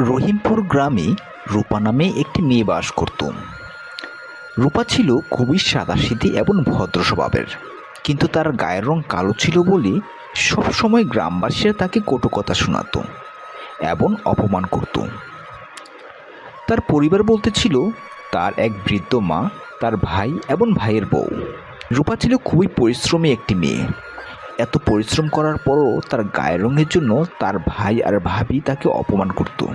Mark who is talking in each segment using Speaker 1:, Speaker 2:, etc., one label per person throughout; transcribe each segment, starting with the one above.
Speaker 1: রহিমপুর গ্রামে রূপা নামে একটি মেয়ে বাস করত। রূপা ছিল খুবই সাদাসিধে এবং ভদ্র স্বভাবের। কিন্তু তার গায়ের রং কালো ছিল বলে সবসময় গ্রামবাসীরা তাকে কটু কথা শোনাতো এবং অপমান করত। তার পরিবার বলতে ছিল, তার এক বৃদ্ধ মা, তার ভাই এবং ভাইয়ের বউ। রূপা ছিল খুবই পরিশ্রমী একটি মেয়ে। এত পরিশ্রম করার পরও তার গায়ের রঙের জন্য তার ভাই আর ভাবি তাকে অপমান করত।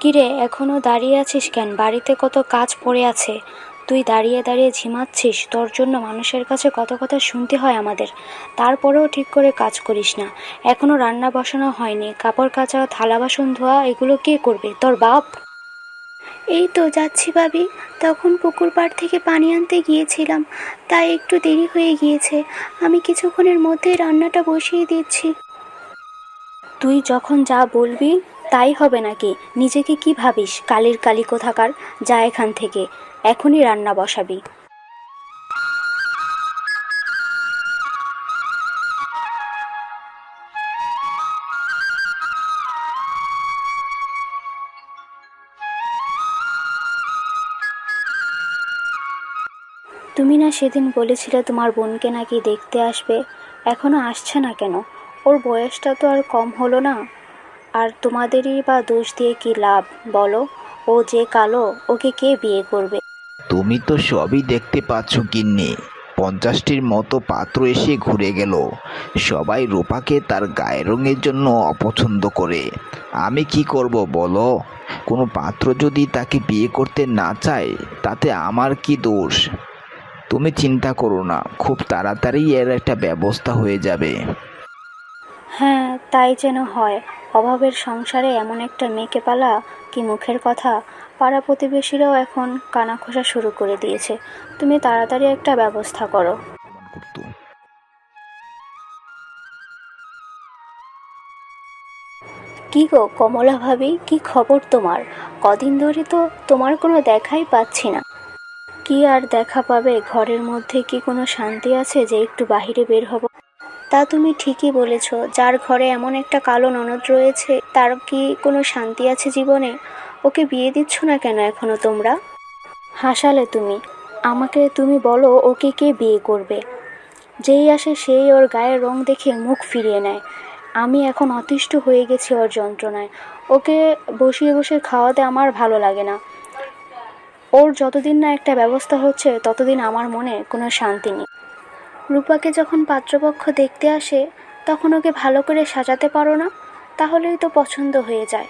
Speaker 2: কিরে, এখনও দাঁড়িয়ে আছিস কেন? বাড়িতে কত কাজ পড়ে আছে। তুই দাঁড়িয়ে দাঁড়িয়ে ঝিমাচ্ছিস। তোর জন্য মানুষের কাছে কত কথা শুনতে হয় আমাদের। তারপরেও ঠিক করে কাজ করিস না। এখনও রান্না বসানো হয়নি। কাপড় কাচা, থালা বাসন ধোয়া, এগুলো কে করবে? তোর বাপ? এই তো যাচ্ছি ভাবি। তখন পুকুর পাড় থেকে পানি আনতে গিয়েছিলাম, তাই একটু দেরি হয়ে গিয়েছে। আমি কিছুক্ষণের মধ্যে রান্নাটা বসিয়ে দিচ্ছি। তুই যখন যা বলবি, তাই হবে নাকি? নিজেকে কি ভাবিস? কালির কালি কোথাকার যা এখান থেকে। এখনই রান্না বসাবি। তুমি না সেদিন বলেছিলে তোমার বোনকে নাকি দেখতে আসবে। এখনও আসছে না কেন? ওর বয়সটা তো আর কম হলো না। আর তোমাদেরই বা দোষ দিয়ে কি লাভ, বলো? ও যে কালো, ওকে কে বিয়ে করবে?
Speaker 1: তুমি তো সবই দেখতে পাচ্ছ, গিন্নি। পঞ্চাশটির মতো পাত্র এসে ঘুরে গেল। সবাই রূপাকে তার গায়ের রঙের জন্য অপছন্দ করে। আমি কি করব, বলো? কোনো পাত্র যদি তাকে বিয়ে করতে না চায়, তাতে আমার কি দোষ? তুমি চিন্তা করো না খুব তাড়াতাড়ি এর একটা ব্যবস্থা হয়ে যাবে।
Speaker 2: হ্যাঁ তাই যেন হয়। অভাবের সংসারে এমন একটা মেয়েকে পালা কি মুখের কথা? পাড়া প্রতিবেশীরাও এখন কানাখোসা শুরু করে দিয়েছে। তুমি তাড়াতাড়ি একটা ব্যবস্থা করো। কি গো কমলা ভাবি কি খবর তোমার? কদিন ধরে তো তোমার কোনো দেখাই পাচ্ছি না। কি আর দেখা পাবে? ঘরের মধ্যে কি কোনো শান্তি আছে যে একটু বাইরে বের হব? তা তুমি ঠিকই বলেছ। যার ঘরে এমন একটা কালো ননদ রয়েছে, তার কি কোনো শান্তি আছে জীবনে? ওকে বিয়ে দিচ্ছ না কেন এখনও তোমরা? হাসালে তুমি। আমাকে তুমি বলো, ওকে কে বিয়ে করবে? যেই আসে সেই ওর গায়ের রং দেখে মুখ ফিরিয়ে নেয়। আমি এখন অতিষ্ঠ হয়ে গেছি ওর যন্ত্রণায়। ওকে বসিয়ে বসে খাওয়াতে আমার ভালো লাগে না। ওর যতদিন না একটা ব্যবস্থা হচ্ছে, ততদিন আমার মনে কোনো শান্তি নেই। রূপাকে যখন পাত্রপক্ষ দেখতে আসে, তখন ওকে ভালো করে সাজাতে পারো না, তাহলেই তো পছন্দ হয়ে যায়।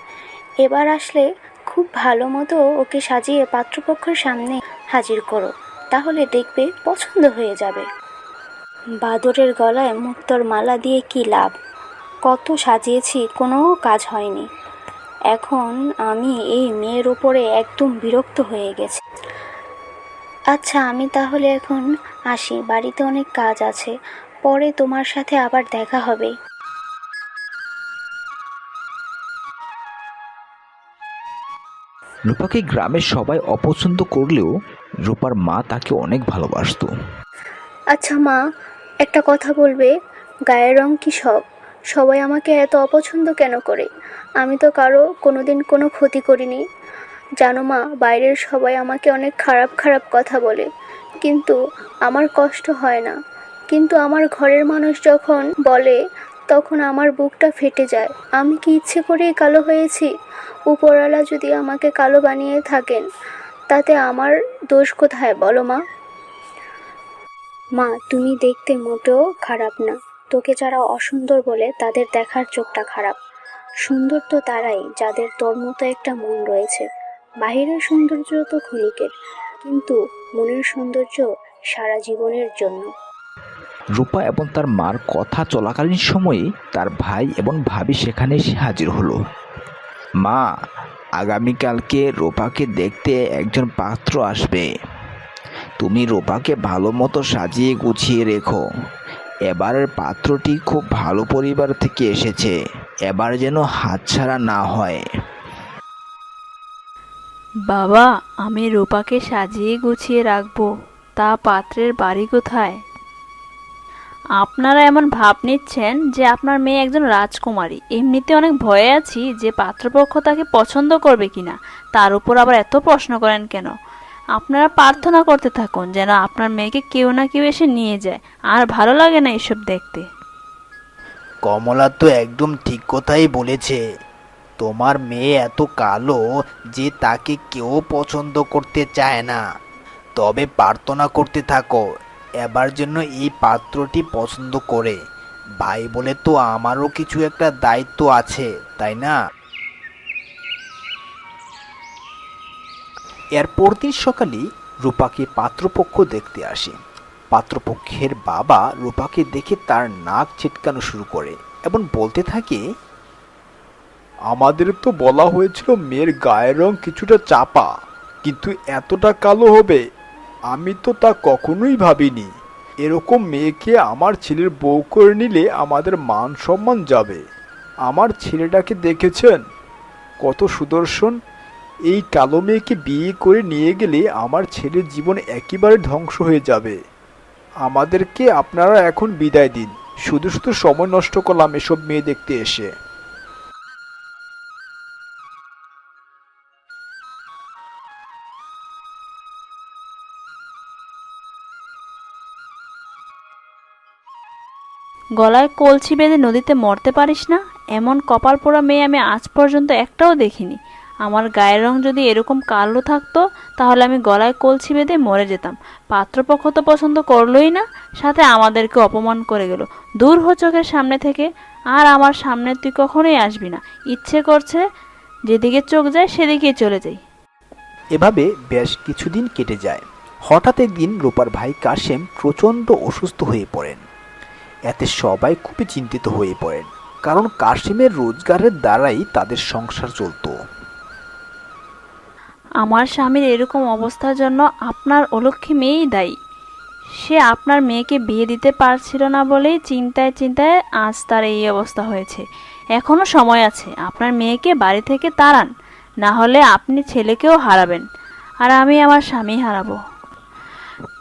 Speaker 2: এবার আসলে খুব ভালো মতো ওকে সাজিয়ে পাত্রপক্ষের সামনে হাজির করো, তাহলে দেখবে পছন্দ হয়ে যাবে। বাদরের গলায় মুক্তোর মালা দিয়ে কি লাভ? কত সাজিয়েছি, কোনো কাজ হয়নি। এখন আমি এই মেয়ের উপরে একদম বিরক্ত হয়ে গেছি। আচ্ছা আমি তাহলে এখন আসি বাড়িতে অনেক কাজ আছে পরে তোমার সাথে আবার দেখা হবে।
Speaker 1: রূপাকে গ্রামের সবাই অপছন্দ করলেও রূপার মা তাকে অনেক ভালোবাসতো।
Speaker 2: আচ্ছা মা একটা কথা বলবে গায়ের রং কি সব? সবাই আমাকে এত অপছন্দ কেন করে? আমি তো কারও কোনো দিন কোনো ক্ষতি করিনি। জানো মা, বাইরের সবাই আমাকে অনেক খারাপ খারাপ কথা বলে। কিন্তু আমার কষ্ট হয় না। কিন্তু আমার ঘরের মানুষ যখন বলে, তখন আমার বুকটা ফেটে যায়। আমি কি ইচ্ছে করেই কালো হয়েছি? উপরওয়ালা যদি আমাকে কালো বানিয়ে থাকেন, তাতে আমার দোষ কোথায় বলো মা? মা, তুমি দেখতে মোটেও খারাপ না। তোকে যারা অসুন্দর বলে, তাদের দেখার চোখটা খারাপ। সুন্দর তো তারাই, যাদের তোর মতো একটা মন রয়েছে। বাহিরের সৌন্দর্য তো ক্ষণিকের, কিন্তু মনের সৌন্দর্য সারা জীবনের জন্য।
Speaker 1: রূপা এবং তার মার কথা চলাকালীন সময়ে তার ভাই এবং ভাবি সেখানে এসে হাজির হলো। মা, আগামীকালকে রূপাকে দেখতে একজন পাত্র আসবে। তুমি রূপাকে ভালো মতো সাজিয়ে গুছিয়ে রেখো। এবারের পাত্রটি খুব ভালো পরিবার থেকে এসেছে। এবার যেন হাতছাড়া না হয়।
Speaker 3: বাবা, আমি রূপাকে সাজিয়ে গুছিয়ে রাখব। তা পাত্রের বাড়ি কোথায়? আপনারা এমন ভাব নিচ্ছেন যে আপনার মেয়ে একজন রাজকুমারী। এমনিতে অনেক ভয়ে আছি যে পাত্রপক্ষ তাকে পছন্দ করবে কিনা। তার উপর আবার এত প্রশ্ন করেন কেন? আপনারা প্রার্থনা করতে থাকুন যেন আপনার মেয়েকে কেউ না কেউ এসে নিয়ে যায়। আর ভালো লাগে না এসব দেখতে।
Speaker 4: কমলা তো একদম ঠিক কথাই বলেছে। তোমার মেয়ে এত কালো যে তাকে কেউ পছন্দ করতে চায় না। তবে প্রার্থনা করতে থাকো, এবার জন্য এই পাত্রটি পছন্দ করে। ভাই বলে তো আমারও কিছু একটা দায়িত্ব আছে, তাই না?
Speaker 1: এর পরদিন সকালে রূপাকে পাত্রপক্ষ দেখতে আসে। পাত্রপক্ষের বাবা রূপাকে দেখে তার নাক ছিটকানো শুরু করে এবং বলতে থাকে,
Speaker 5: আমাদের তো বলা হয়েছিল মেয়ের গায়ের রং কিছুটা চাপা, কিন্তু এতটা কালো হবে, আমি তো তা কখনোই ভাবিনি। এরকম মেয়েকে আমার ছেলের বউ করে নিলে আমাদের মান সম্মান যাবে। আমার ছেলেটাকে দেখেছেন? কত সুদর্শন এই কালো মেয়েকে বিয়ে করে নিয়ে গেলে আমার ছেলের জীবন একেবারে ধ্বংস হয়ে যাবে। আমাদেরকে আপনারা এখন বিদায় দিন। শুধু শুধু সময় নষ্ট করলাম এসব মেয়ে দেখতে এসে।
Speaker 3: গলায় কলছি বেঁধে নদীতে মরতে পারিস না? এমন কপাল পোড়া মেয়ে আমি আজ পর্যন্ত একটাও দেখিনি। আমার গায়ের রং যদি এরকম কালো থাকতো, তাহলে আমি গলায় কলছি বেঁধে মরে যেতাম। পাত্রপক্ষ তো পছন্দ করলোই না, সাথে আমাদেরকে অপমান করে গেল। দূর হো চোখের সামনে থেকে, আর আমার সামনে তুই কখনোই আসবি না। ইচ্ছে করছে, যেদিকে চোখ যায় সেদিকেই চলে যাই।
Speaker 1: এভাবে বেশ কিছুদিন কেটে যায়। হঠাৎ একদিন রূপার ভাই কাশেম প্রচণ্ড অসুস্থ হয়ে পড়েন। এতে সবাই খুবই চিন্তিত হয়ে পড়েন, কারণ কাশেমের রোজগারের দ্বারাই তাদের সংসার চলতো।
Speaker 3: আমার স্বামীর এরকম অবস্থার জন্য আপনার অলক্ষী মেয়েই দায়ী। সে আপনার মেয়েকে বিয়ে দিতে পারছিল না বলেই চিন্তায় চিন্তায় আজ তার এই অবস্থা হয়েছে। এখনও সময় আছে, আপনার মেয়েকে বাড়ি থেকে তাড়ান, না হলে আপনি ছেলেকেও হারাবেন, আর আমি আমার স্বামী হারাবো।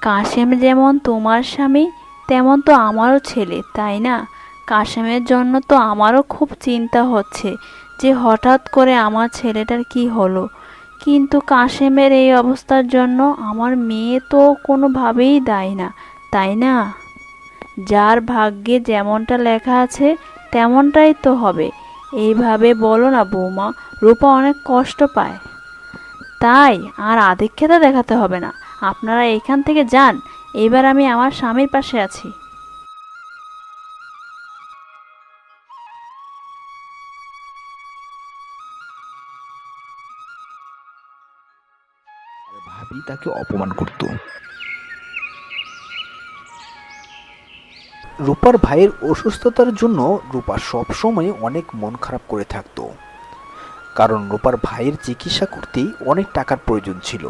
Speaker 3: কাশেম যেমন তোমার স্বামী, তেমন তো আমারও ছেলে, তাই না? কাশেমের জন্য তো আমারও খুব চিন্তা হচ্ছে যে হঠাৎ করে আমার ছেলেটার কি হলো? কিন্তু কাশেমের এই অবস্থার জন্য আমার মেয়ে তো কোনোভাবেই দায় না, তাই না? যার ভাগ্যে যেমনটা লেখা আছে, তেমনটাই তো হবে। এইভাবে বলো না বৌমা, রূপা অনেক কষ্ট পায়। তাই আর আধিক্যতা দেখাতে হবে না। আপনারা এখান থেকে যান। এবার আমি আমার স্বামীর পাশে আছি।
Speaker 1: তাকে অপমান করত। রূপার ভাইয়ের অসুস্থতার জন্য রূপা সবসময় অনেক মন খারাপ করে থাকতো। কারণ রূপার ভাইয়ের চিকিৎসা করতেই অনেক টাকার প্রয়োজন ছিল।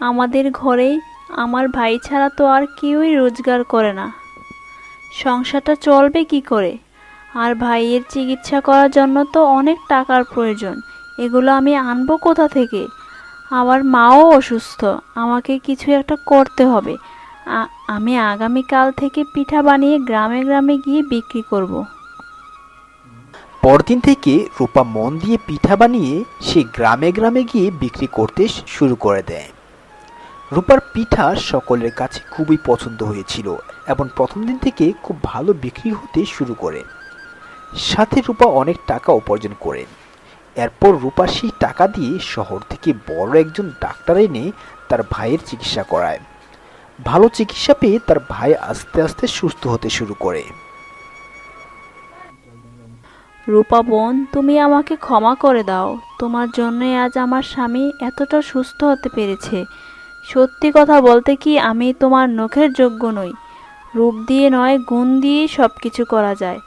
Speaker 3: আমাদের ঘরে আমার ভাই ছাড়া তো আর কেউই রোজগার করে না। সংসারটা চলবে কি করে? আর ভাইয়ের চিকিৎসা করার জন্য তো অনেক টাকার প্রয়োজন। এগুলো আমি আনব কোথা থেকে? আমার মাও অসুস্থ, আমাকে কিছু একটা করতে হবে। আমি আগামীকাল থেকে পিঠা বানিয়ে গ্রামে গ্রামে গিয়ে বিক্রি করব।
Speaker 1: পরদিন থেকে রূপা মন দিয়ে পিঠা বানিয়ে সে গ্রামে গ্রামে গিয়ে বিক্রি করতে শুরু করে দেয়। রূপার পিঠা সকলের কাছে খুবই পছন্দ হয়েছিল এবং প্রথম দিন থেকে খুব ভালো বিক্রি হতে শুরু করে। সাথে রূপা অনেক টাকা উপার্জন করে। এরপর রূপা সেই টাকা দিয়ে শহর থেকে বড় একজন ডাক্তার এনে তার ভাইয়ের চিকিৎসা করায়। ভালো চিকিৎসা পেয়ে তার ভাই আস্তে আস্তে সুস্থ হতে শুরু করে।
Speaker 3: রূপা বোন, তুমি আমাকে ক্ষমা করে দাও। তোমার জন্যই আজ আমার স্বামী এতটা সুস্থ হতে পেরেছে। সত্যি কথা বলতে কি, আমি তোমার নখের যোগ্য নই। রূপ দিয়ে নয়, গুণ দিয়েই সব কিছু করা যায়।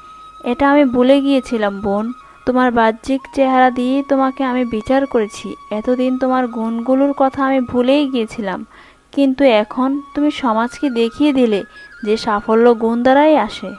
Speaker 3: এটা আমি ভুলে গিয়েছিলাম বোন। তোমার বাহ্যিক চেহারা দিয়েই তোমাকে আমি বিচার করেছি। এতদিন তোমার গুণগুলোর কথা আমি ভুলেই গিয়েছিলাম। কিন্তু এখন তুমি সমাজকে দেখিয়ে দিলে যে সাফল্য গুণ দ্বারাই আসে।